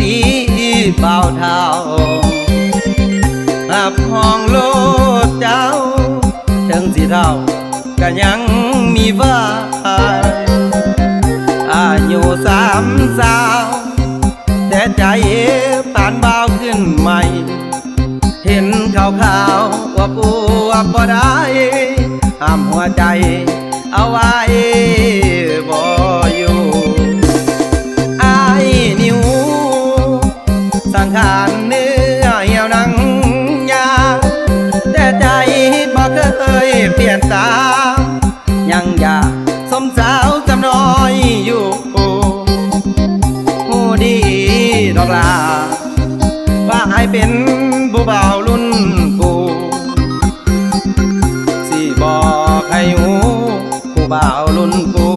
ตีเบาเท่าหับห้องโลดเจ้าถึงสิเท่าก็ยังมีว่าอายุสามสาว แต่ใจผ่านเบาขึ้นใหม่ เห็นขาวขาวว่าปูว่าบ่ได้ห้ามหัวใจเอาไว้ ขานเนื้อเหี่ยวนังยา แต่ใจบอกเคยเปลี่ยนตา ยังอยากสมสาวจำน้อยอยู่โอ้ดีดอกลาว่าให้เป็นผู้บ่าวรุ่นกูสี่บอกให้หูผู้บ่าว